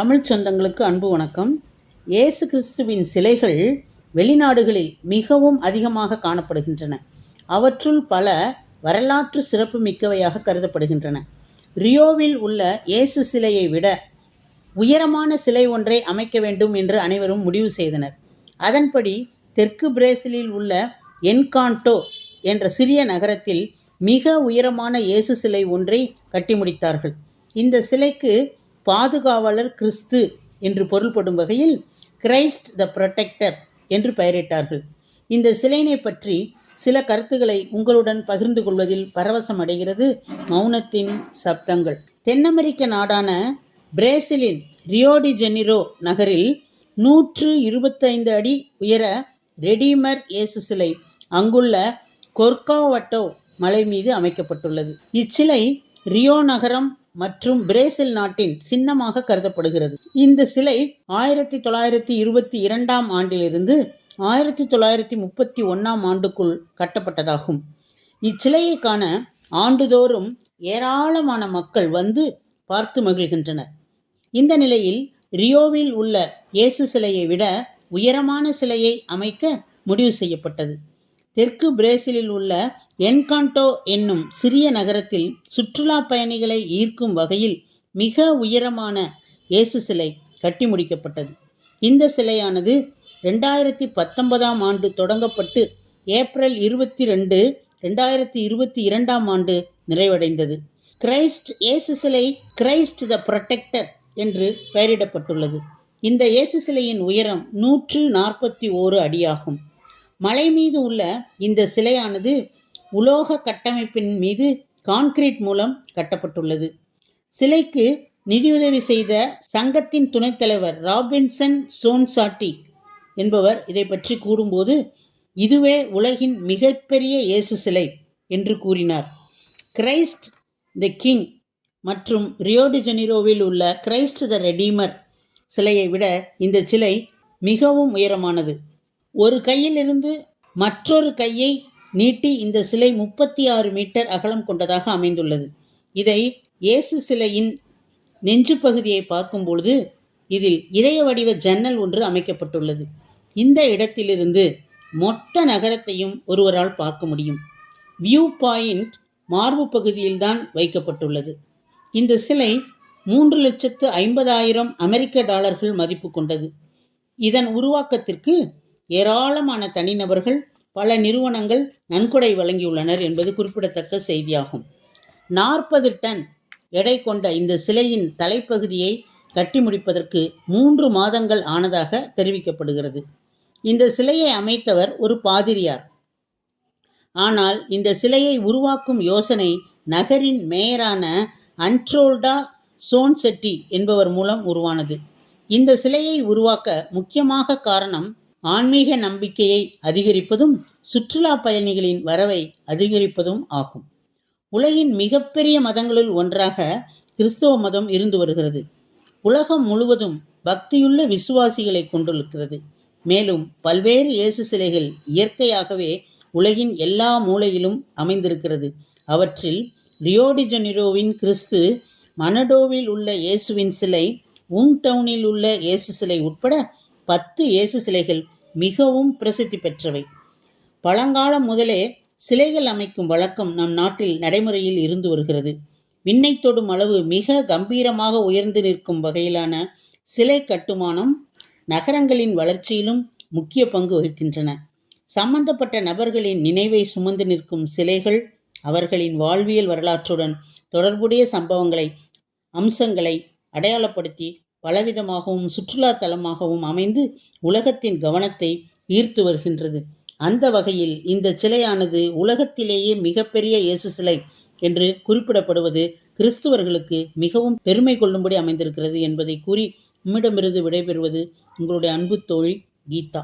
தமிழ் சொந்தங்களுக்கு அன்பு வணக்கம். இயேசு கிறிஸ்துவின் சிலைகள் வெளிநாடுகளில் மிகவும் அதிகமாக காணப்படுகின்றன. அவற்றுள் பல வரலாற்று சிறப்பு மிக்கவையாக கருதப்படுகின்றன. ரியோவில் உள்ள இயேசு சிலையை விட உயரமான சிலை ஒன்றை அமைக்க வேண்டும் என்று அனைவரும் முடிவு செய்தனர். அதன்படி தெற்கு பிரேசிலில் உள்ள என்கான்டோ என்ற சிறிய நகரத்தில் மிக உயரமான இயேசு சிலை ஒன்றை கட்டி முடித்தார்கள். இந்த சிலைக்கு பாதுகாவலர் கிறிஸ்து என்று பொருள்படும் வகையில் கிரைஸ்ட் த புரொட்டெக்டர் என்று பெயரிட்டார்கள். இந்த சிலையினை பற்றி சில கருத்துக்களை உங்களுடன் பகிர்ந்து கொள்வதில் பரவசம் அடைகிறது மௌனத்தின் சப்தங்கள். தென் அமெரிக்க நாடான பிரேசிலின் ரியோடி ஜெனிரோ நகரில் நூற்று இருபத்தைந்து அடி உயர ரெடிமர் இயேசு சிலை அங்குள்ள கொர்காவட்டோ மலை மீது அமைக்கப்பட்டுள்ளது. இச்சிலை ரியோ நகரம் மற்றும் பிரேசில் நாட்டின் சின்னமாக கருதப்படுகிறது. இந்த சிலை ஆயிரத்தி தொள்ளாயிரத்தி இருபத்தி இரண்டாம் ஆண்டிலிருந்து ஆயிரத்தி தொள்ளாயிரத்தி முப்பத்தி ஒன்றாம் ஆண்டுக்குள் கட்டப்பட்டதாகும். இச்சிலையை காண ஆண்டுதோறும் ஏராளமான மக்கள் வந்து பார்த்து மகிழ்கின்றனர். இந்த நிலையில் ரியோவில் உள்ள இயேசு சிலையை விட உயரமான சிலையை அமைக்க முடிவு செய்யப்பட்டது. தெற்கு பிரேசிலில் உள்ள என்கான்டோ என்னும் சிறிய நகரத்தில் சுற்றுலா பயணிகளை ஈர்க்கும் வகையில் மிக உயரமான இயேசு சிலை கட்டி முடிக்கப்பட்டது. இந்த சிலையானது ரெண்டாயிரத்தி பத்தொன்பதாம் ஆண்டு தொடங்கப்பட்டு ஏப்ரல் இருபத்தி ரெண்டு ரெண்டாயிரத்தி இருபத்தி இரண்டாம் ஆண்டு நிறைவடைந்தது. கிரைஸ்ட் இயேசு சிலை கிரைஸ்ட் த புரொடெக்டர் என்று பெயரிடப்பட்டுள்ளது. இந்த இயேசு சிலையின் உயரம் நூற்று நாற்பத்தி ஓரு அடியாகும். மலை மீது உள்ள இந்த சிலையானது உலோக கட்டமைப்பின் மீது கான்கிரீட் மூலம் கட்டப்பட்டுள்ளது. சிலைக்கு நிதியுதவி செய்த சங்கத்தின் துணைத் தலைவர் ராபின்சன் சோன்சாட்டி என்பவர் இதை பற்றி கூறும்போது இதுவே உலகின் மிகப்பெரிய இயேசு சிலை என்று கூறினார். கிரைஸ்ட் த கிங் மற்றும் ரியோடி ஜெனிரோவில் உள்ள கிரைஸ்ட் த ரெடீமர் சிலையை விட இந்த சிலை மிகவும் உயரமானது. ஒரு கையிலிருந்து மற்றொரு கையை நீட்டி இந்த சிலை முப்பத்தி ஆறு மீட்டர் அகலம் கொண்டதாக அமைந்துள்ளது. இதை இயேசு சிலையின் நெஞ்சு பகுதியை பார்க்கும்பொழுது இதில் இதய வடிவ ஜன்னல் ஒன்று அமைக்கப்பட்டுள்ளது. இந்த இடத்திலிருந்து மொத்த நகரத்தையும் ஒருவரால் பார்க்க முடியும். வியூ பாயிண்ட் மார்பு பகுதியில்தான் வைக்கப்பட்டுள்ளது. இந்த சிலை மூன்று லட்சத்து ஐம்பதாயிரம் அமெரிக்க டாலர்கள் மதிப்பு கொண்டது. இதன் உருவாக்கத்திற்கு ஏராளமான தனிநபர்கள் பல நிறுவனங்கள் நன்கொடை வழங்கியுள்ளனர் என்பது குறிப்பிடத்தக்க செய்தியாகும். நாற்பது டன் எடை கொண்ட இந்த சிலையின் தலைப்பகுதியை கட்டி முடிப்பதற்கு மூன்று மாதங்கள் ஆனதாக தெரிவிக்கப்படுகிறது. இந்த சிலையை அமைத்தவர் ஒரு பாதிரியார். ஆனால் இந்த சிலையை உருவாக்கும் யோசனை நகரின் மேயரான அன்ட்ரோல்டா சோன்செட்டி என்பவர் மூலம் உருவானது. இந்த சிலையை உருவாக்க முக்கியமாக காரணம் ஆன்மீக நம்பிக்கையை அதிகரிப்பதும் சுற்றுலா பயணிகளின் வரவை அதிகரிப்பதும் ஆகும். உலகின் மிகப்பெரிய மதங்களுள் ஒன்றாக கிறிஸ்தவ மதம் இருந்து வருகிறது. உலகம் முழுவதும் பக்தியுள்ள விசுவாசிகளை கொண்டிருக்கிறது. மேலும் பல்வேறு இயேசு சிலைகள் இயற்கையாகவே உலகின் எல்லா மூலையிலும் அமைந்திருக்கிறது. அவற்றில் ரியோடி ஜெனிரோவின் கிறிஸ்து மனடோவில் உள்ள இயேசுவின் சிலை உங் டவுனில் உள்ள இயேசு சிலை உட்பட பத்து இயேசு சிலைகள் மிகவும் பிரசித்தி பெற்றவை. பழங்காலம் முதலே சிலைகள் அமைக்கும் வழக்கம் நம் நாட்டில் நடைமுறையில் இருந்து வருகிறது. விண்ணை தொடும் அளவு மிக கம்பீரமாக உயர்ந்து நிற்கும் வகையிலான சிலை கட்டுமானம் நகரங்களின் வளர்ச்சியிலும் முக்கிய பங்கு வகிக்கின்றன. சம்பந்தப்பட்ட நபர்களின் நினைவை சுமந்து நிற்கும் சிலைகள் அவர்களின் வாழ்வியல் வரலாற்றுடன் தொடர்புடைய சம்பவங்களை அம்சங்களை அடையாளப்படுத்தி பலவிதமாகவும் சுற்றுலா தலமாகவும் அமைந்து உலகத்தின் கவனத்தை ஈர்த்து வருகின்றது. அந்த வகையில் இந்த சிலையானது உலகத்திலேயே மிகப்பெரிய இயேசு சிலை என்று குறிப்பிடப்படுவது கிறிஸ்துவர்களுக்கு மிகவும் பெருமை கொள்ளும்படி அமைந்திருக்கிறது என்பதை கூறி உம்மிடமிருந்து விடைபெறுவது உங்களுடைய அன்பு தோழி கீதா.